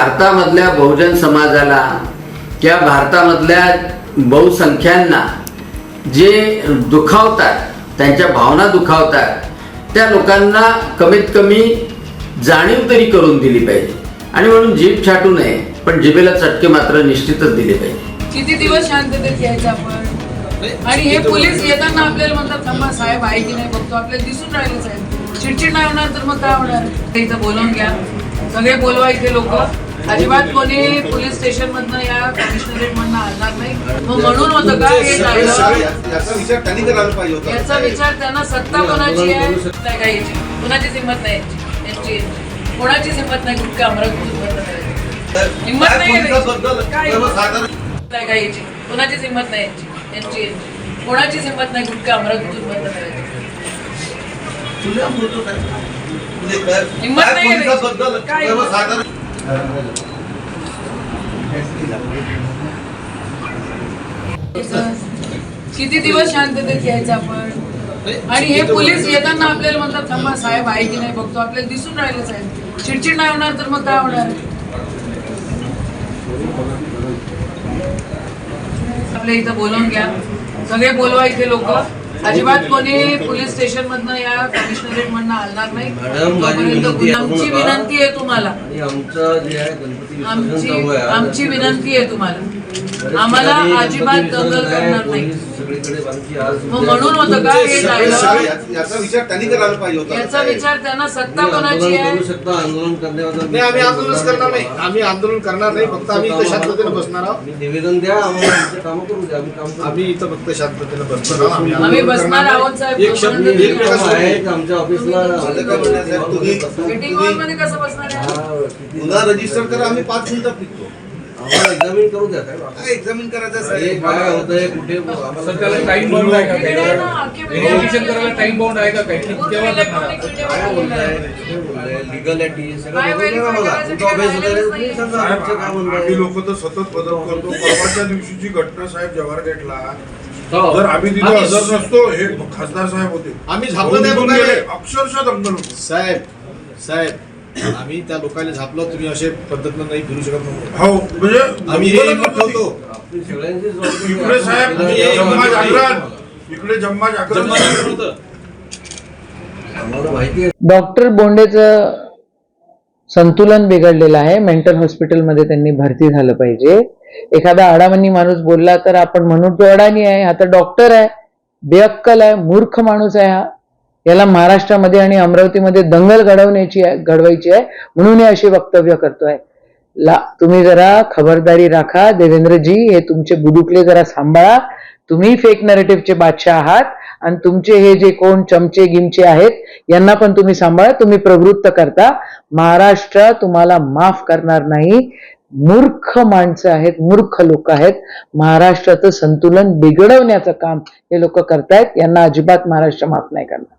भारतामधल्या बहुजन समाजाला किंवा भारतामधल्या बहुसंख्यांना जे दुखावतात त्यांच्या भावना दुखावतात त्या लोकांना कमीत कमी जाणीव तरी करून दिली पाहिजे. आणि म्हणून जीभ छाटू नये पण जिभेला चटके मात्र निश्चितच दिले पाहिजे. किती दिवस शांततेत यायचं आपण? आणि हे पोलीस येताना आपल्याला म्हणतात थांबा साहेब आहे की नाही बघतो आपल्याला दिसून राहिलं साहेब. चिडचिड नाही होणार तर मग काय होणार? इथं बोलवून घ्या. सगळे बोलवा इथे लोक. अजिबात कोणी पोलीस स्टेशन मधनं या कमिशनरेट मधनं हलणार नाही. मग म्हणून होतं का हे याचा विचार त्यांनी करायला पाहिजे होता. याचा विचार त्यांना सत्ता कोणाची आहे? नाही काय याची कोणाचीच हिंमत नाही यांची. कोणाचीच हिंमत नाही? गुटखा अमरावती हिंमत नाही. काय? याची कोणाचीच हिंमत नाही यांची? कोणाचीच हिंमत नाही? गुटखा अमरावतीतून बंद करायची हिंमत काय? नाही किती दिवस शांततेत यायचं आपण? आणि हे पोलीस येताना आपल्याला म्हणतात थांबा साहेब आहे की नाही बघतो. आपल्याला दिसून राहिलं साहेब. चिडचिड नाही होणार तर मग काय होणार? आपल्या इथं बोलवून घ्या. सगळे बोलवा इथे लोक. अजिबात कोणी पोलीस स्टेशन मधनं या कमिशनरेट मधनं हलणार नाही तोपर्यंत आमची तुम्हाला. विनंती आहे तुम्हाला. आमचं विनंती आहे तुम्हाला. आम्हाला अजिबात दंगल करणार नाही. मग म्हणून होतं का हे याचा विचार त्यांनी करायला पाहिजे होता. याचा विचार त्यांना सत्ता कोणाची आहे? करू शकता आंदोलन नाही आम्ही आंदोलन करणार नाही. आम्ही आंदोलन करणार नाही फक्त आम्ही इथं शांततेने बसणार आहोत. निवेदन द्या आम्हाला आमचे कामं करू द्या आम्ही काम करू आम्ही इथं फक्त शांततेने बसणार आहोत. बसणार करणार आहोत नाही. साहेब एक शब्द एक आमच्या ऑफिसला? तुम्ही- काय म्हणणार साहेब, तुम्ही- मीटिंग हॉलमध्ये कसं बसणार आहे? हा, किती- गुन्हा रजिस्टर करा आम्ही पाच मिनिटात निघतो आम्हाला एक्झामिन करू द्या साहेब. काय एक्झामिन करायचं हे साहेब. काय होतंय कुठे आम्हाला सर त्याला टाइम बाउंड आहे का? इकडे आहे ना, अख्खे व्हेरिफिकेशन करायला टाइम बाउंड आहे का? काही पूर्ण केव्हा करणार इलेक्ट्रॉनिक मीडिया काय मध्ये बोलताय? आहे. कुठे बोलताय? लिगलिटी सगळं काय बघून घ्या verify बघा. करायचं तुमचं काय ऑफिस वगैरे राहिलंच तुम्ही नाही. सांगा साहेब, आमचं काय म्हणणं आम्ही आहे. लोक तर सतत बदल करतो. परवाच्या दिवशीची घटना साहेब जवाहर गेटला. जर आम्ही तिथे आम्ही- हजर नसतो हे खासदार साहेब होते आम्ही झापलं नाही निघून लोकांना. गेले. अक्षरशः दंगल होती साहेब साहेब आम्ही त्या लोकांना झापलो तुम्ही असे पद्धतीनं नाही फिरू शकत. हो म्हणजे आम्ही हे दंगलच हिंमत होती. ठेवतो आपली सगळ्यांची जबाबदारी इकडे साहेब जम्मा जागरण इकडे जम्मा जागरण आम्हाला माहिती आहे डॉक्टर बोंडेचं संतुलन बिघडलेलं आहे. मेंटल हॉस्पिटलमध्ये त्यांनी भरती झालं पाहिजे. एखादा अडामनी माणूस बोलला तर आपण म्हणू तो अडाणी आहे हा तर डॉक्टर आहे. बेअक्कल आहे मूर्ख माणूस आहे हा. याला महाराष्ट्रामध्ये आणि अमरावतीमध्ये दंगल घडवण्याची आहे घडवायची आहे. म्हणून हे अशी वक्तव्य करतोय. ला तुम्ही जरा खबरदारी राखा. देवेंद्रजी हे तुमचे बुडुकले जरा सांभाळा. तुम्ही फेक नरेटिव्हचे बादशाह आहात. आणि तुमचे हे जे कोण चमचे गिमचे आहेत यांना पण तुम्ही सांभाळा तुम्ही प्रवृत्त करता. महाराष्ट्र तुम्हाला माफ करणार नाही. मूर्ख माणसं आहेत मूर्ख लोक आहेत. महाराष्ट्राचं संतुलन बिघडवण्याचं काम हे लोक करतायत. यांना अजिबात महाराष्ट्र माफ नाही करणार.